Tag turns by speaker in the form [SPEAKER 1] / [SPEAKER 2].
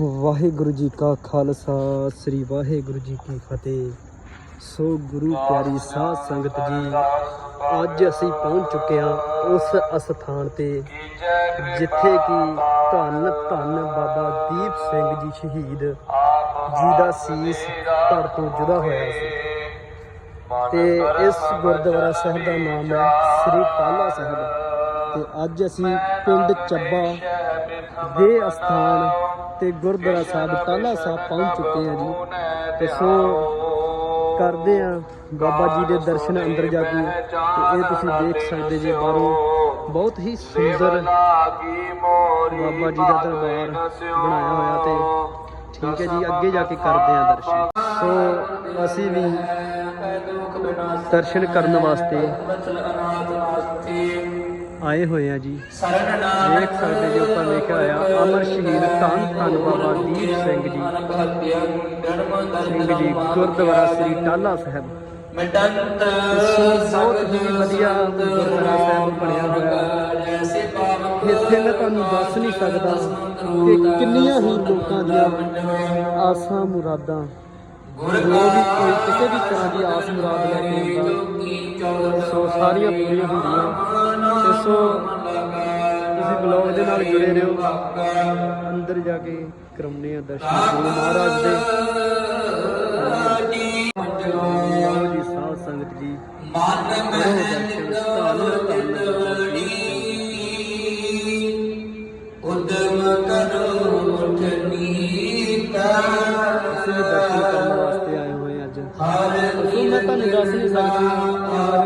[SPEAKER 1] ਵਾਹਿਗੁਰੂ ਜੀ ਕਾ ਖਾਲਸਾ, ਸ੍ਰੀ ਵਾਹਿਗੁਰੂ ਜੀ ਕੀ ਫਤਿਹ। ਸੋ ਗੁਰੂ ਪਿਆਰੀ ਸਾਧ ਸੰਗਤ ਜੀ, ਅੱਜ ਅਸੀਂ ਪਹੁੰਚ ਚੁੱਕੇ ਹਾਂ ਉਸ ਅਸਥਾਨ ਤੇ, ਜਿੱਥੇ ਕਿ ਧੰਨ ਧੰਨ ਬਾਬਾ ਦੀਪ ਸਿੰਘ ਜੀ ਸ਼ਹੀਦ ਜੀ ਦਾ ਸੀਸ ਧੜ ਤੋਂ ਜੁਦਾ ਹੋਇਆ ਸੀ। ਤੇ ਇਸ ਗੁਰਦੁਆਰਾ ਸਾਹਿਬ ਦਾ ਨਾਮ ਹੈ ਸ੍ਰੀ ਕਾਲਾ ਸਾਹਿਬ। ਤੇ ਅੱਜ ਅਸੀਂ ਪਿੰਡ ਚੱਬਾ ਦੇ ਅਸਥਾਨ ਤੇ ਗੁਰਦੁਆਰਾ ਸਾਹਿਬ ਟਾਲਾ ਸਾਹਿਬ ਪਹੁੰਚ ਚੁੱਕੇ ਹਾਂ ਜੀ। ਤੇ ਸੋ ਕਰਦੇ ਆ ਬਾਬਾ ਜੀ ਦੇ ਦਰਸ਼ਨ ਅੰਦਰ ਜਾ ਕੇ। ਤੇ ਇਹ ਤੁਸੀਂ ਦੇਖ ਸਕਦੇ ਜੀ ਬਾਹਰੋਂ ਬਹੁਤ ਹੀ ਸੁੰਦਰ ਬਾਬਾ ਜੀ ਦਾ ਦਰਬਾਰ ਬਣਾਇਆ ਹੋਇਆ ਤੇ ਠੀਕ ਹੈ ਜੀ, ਅੱਗੇ ਜਾ ਕੇ ਕਰਦੇ ਆ ਦਰਸ਼ਨ। ਸੋ ਅਸੀਂ ਵੀ ਦਰਸ਼ਨ ਕਰਨ ਵਾਸਤੇ ਆਏ ਹੋਏ ਆ ਜੀ। ਦੇਖ ਸਕਦੇ ਜੀ ਉੱਪਰ ਲਿਖਿਆ ਹੋਇਆ ਅਮਰ ਸ਼ਹੀਦ ਧੰਨ ਧੰਨ ਬਾਬਾ ਦੀਪ ਸਿੰਘ ਜੀ। ਸਿੰਘ ਜੀ ਗੁਰਦੁਆਰਾ ਸ੍ਰੀ ਟਾਲਾ ਸਾਹਿਬ। ਬਹੁਤ ਹੀ ਵਧੀਆ ਗੁਰਦੁਆਰਾ ਸਾਹਿਬ ਬਣਿਆ ਹੋਇਆ। ਇੱਥੇ ਮੈਂ ਤੁਹਾਨੂੰ ਦੱਸ ਨਹੀਂ ਸਕਦਾ ਕਿ ਕਿੰਨੀਆਂ ਹੀ ਲੋਕਾਂ ਦੀਆਂ ਆਸਾਂ ਮੁਰਾਦਾਂ ਜੋ ਵੀ ਕੋਈ ਕਿਸੇ ਵੀ ਤਰ੍ਹਾਂ ਦੀ ਆਸ ਮੁਰਾਦ ਲੈ ਕੇ ਆਉਂਦਾ। ਸੋ ਸਾਰੀਆਂ ਪੂਰੀਆਂ ਹੁੰਦੀਆਂ। ਤੇ ਸੋ ਤੁਸੀਂ ਬਲੌਗ ਦੇ ਨਾਲ ਜੁੜੇ ਰਹੋ ਅੰਦਰ ਜਾ ਕੇ ਕਰਾਉਣੇ ਆ ਦਰਸ਼ਨ ਗੁਰੂ ਮਹਾਰਾਜ ਦੇ ਆਓ ਜੀ ਸਾਧ ਸੰਗਤ ਜੀ ਕਰੋ ਦਰਸ਼ਨ ਧੰਨ ਧੰਨ
[SPEAKER 2] ਉਦਮ ਕਰੋ ਉਠਨੀਤਾ
[SPEAKER 1] ਅਸੀਂ ਵੀ ਦਰਸ਼ਨ ਕਰਨ ਵਾਸਤੇ ਆਏ ਹੋਏ ਅੱਜ ਸੋ ਮੈਂ ਤੁਹਾਨੂੰ ਦੱਸ ਨਹੀਂ ਸਕਦਾ